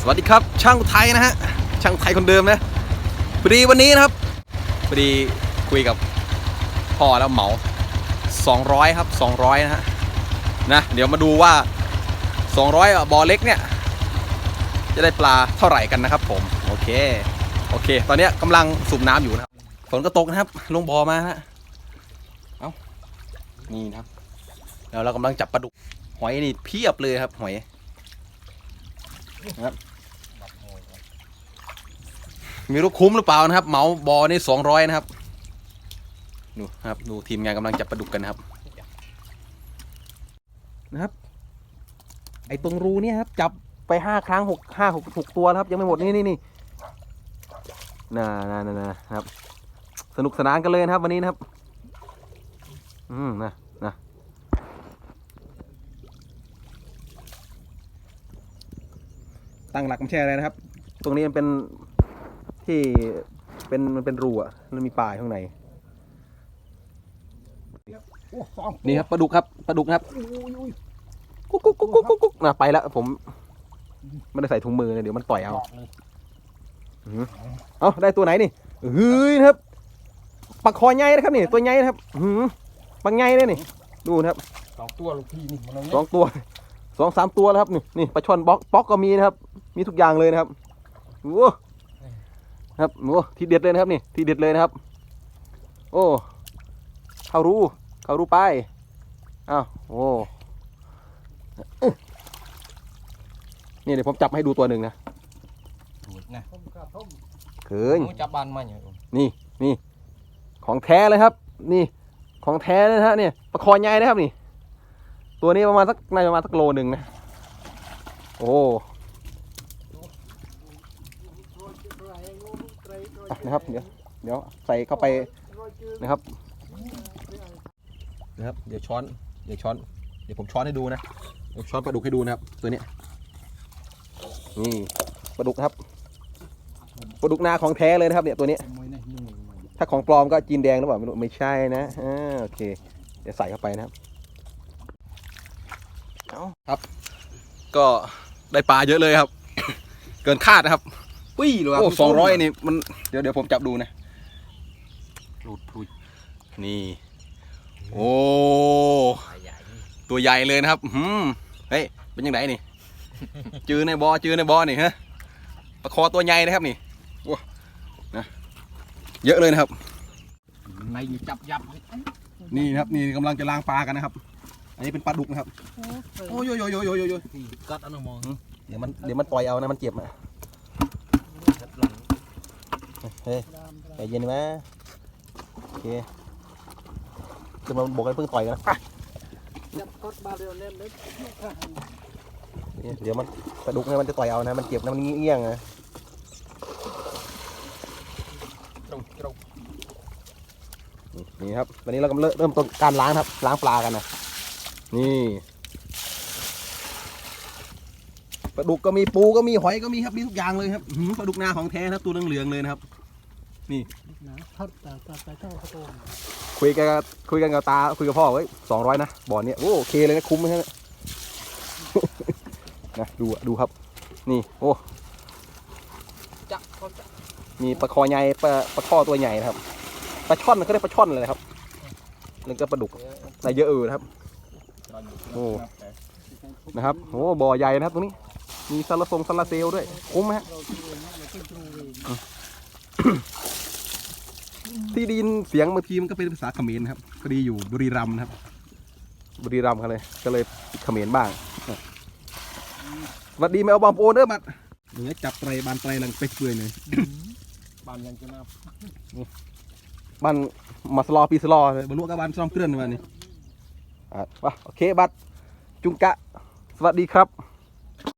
สวัสดีครับ ช่างไทยนะฮะ ช่างไทยคนเดิมนะพอดีวันนี้นะครับพอดีคุยกับพ่อแล้วเหมา 200 ครับ 200 นะฮะนะเดี๋ยวมาดูว่า 200อะบอเล็กเนี่ย จะได้ปลาเท่าไหร่กันนะครับ ผมโอเคโอเค ตอนนี้กำลังสูบน้ำอยู่นะครับฝนก็ตกนะครับ ลงบอมาฮะเอ้านี่นะครับแล้วเรากำลังจับปลาดุกหอยนี่เพียบเลยครับหอยนะครับ ไม่รู้คุ้มหรือเปล่านะครับ เหมาบอนี่สองร้อยนะครับ ดูครับดูทีมงานกำลังจับปลาดุกกันนะครับ นะครับ ไอตรงรูเนี่ยครับ จับไปห้าครั้งหกห้าหกหกตัวครับ ยังไม่หมดนี่นี่นี่น่าน่าน่านะครับ สนุกสนานกันเลยนะครับ วันนี้นะครับ อืมนะนะตั้งหลักไม่ใช่อะไรนะครับ ตรงนี้มันเป็น ที่เป็นมันเป็นรูอะมันมีปลาอยู่ข้างในโอ้สองนี่ครับปลาดุกครับปลาดุกครับกุ๊กกุ๊กกุ๊กกุ๊กกุ๊กกุ๊กนะไปแล้วผมไม่ได้ใส่ถุงมือเลยเดี๋ยวมันต่อยเอาดอกเลยเอาได้ตัวไหนนี่เฮ้ยนะครับปลาคอใหญ่นะครับนี่ตัวใหญ่นะครับหืมปลาใหญ่เลยนี่ ดูนะครับ สองตัวลูกพี่นี่มันเอาสเนี้องตัว สองสามตัวแล้วครับนี่นี่ปลาช่อนบล็อกบล็อกก็มีนะครับ มีทุกอย่างเลยนะครับโอ้ ครับโอ้ทีเด็ดเลยนะครับนี่ทีเด็ดเลยนะครับ โอ้เข้ารู้เข้ารู้ไปอ้าวโอ้อื้อนี่เดี๋ยวผมจับให้ดูตัวหนึ่งนะนะผมกระทมเขินหนูจับบานมาอยู่นี่นี่ของแท้เลยครับ นี่ของแท้เลยนะฮะเนี่ยปลาคอใหญ่นะครับนี่ ตัวนี้ประมาณสักน่าจะประมาณสักโลหนึ่งนะ โอ้ อะนะครับ เดี๋ยวเดี๋ยวใส่เข้าไปนะครับนะครับ เดี๋ยวช้อนเดี๋ยวช้อน เดี๋ยวผมช้อนให้ดูนะเดี๋ยวช้อนปลาดุกให้ดูนะครับ ตัวเนี้ยนี่ปลาดุกนะครับปลาดุกนาของแท้เลยนะครับ เนี่ยตัวเนี้ยมวยนะหนึ่งถ้าของปลอมก็จีนแดงหรือเปล่าไม่รู้ไม่ใช่นะอ่าโอเค เดี๋ยวใส่เข้าไปนะครับเอาครับ ก็ได้ปลาเยอะเลยครับ เกินคาดนะครับ ปุ้ยหรือว่าโอ้สองร้อยนี่มันเดี๋ยวเดี๋ยวผมจับดูนะปลุดปลุดนี่ โอ้ใหญ่ตัวใหญ่เลยนะครับหืมเฮ้ยเป็นยังไงนี่จือในบอจือในบอนี่ฮะปลาคอตัวใหญ่นะครับนี่โอ้นะเยอะเลยนะครับในอยู่จับยับนี่นะครับนี่กำลังจะล้างปลากันนะครับ อันนี้เป็นปลาดุกนะครับโอ้ยโยโยโยโยโยโยที่กัดเอันมองเดี๋ยวมันเดี๋ยวมันต่อยเอานะมันเจ็บอะกัดหลัง เฮ้ยใจเย็นไหมโอเคจะมาบอกกันเพิ่งต่อยกันนะจับกดบาเรียวเล่นเลยนี่เดี๋ยวมันปลาดุกเนี่ยมันจะต่อยเอานะ มันเจ็บนะมันเงี้ยงๆนะตรงนี่ครับวันนี้เรากำลังเริ่มต้นการล้างครับ ล้างปลากันนะนี่ปลาดุกก็มีปูก็มีหอยก็มีครับมีทุกอย่างเลยครับปลาดุกนาของแท้นะครับตัวเหลืองๆเลยนะครับ นะทัดแต่แต่แต่เจ้าเขาโตคุยกันกับคุยกันกับตาคุยกับพ่อเว้ยสองร้อยนะบ่อเนี้ยโอ้โอเคเลยนะคุ้มไหมฮะนะดูอะดูครับ นี่โอ้จับเขาจับมีปลาคอใหญ่ปลาปลาข้อตัวใหญ่นะครับปลาช่อนเขาเรียกปลาช่อนเลยนะครับแล้วก็ปลาดุกได้เยอะเออนะครับโอ้นะครับโอ้บ่อใหญ่นะครับตรงนี้ มีซาลาทรงซาลาเซลล์ด้วยคุ้มไหมฮะ ที่ไดยินเสียงบางทีมันก็เป็นภาษาเขมรนะครับพอดีอยู่บุรีรัมย์นะครับ บุรีรัมย์กันเลยก็เลยเขมรบ้างสวัสดีแมวบอมโอนเด้อมัดเหนือจับไตรบานไตรลังเป็ดเปื่อยเลยบานยังจะมาบ้านมาสลอปีสลอเลยบรรลุกับบ้านซ้อมเคลื่อนมานี่อะวะโอเคบัดจุงกะ สวัสดีครับ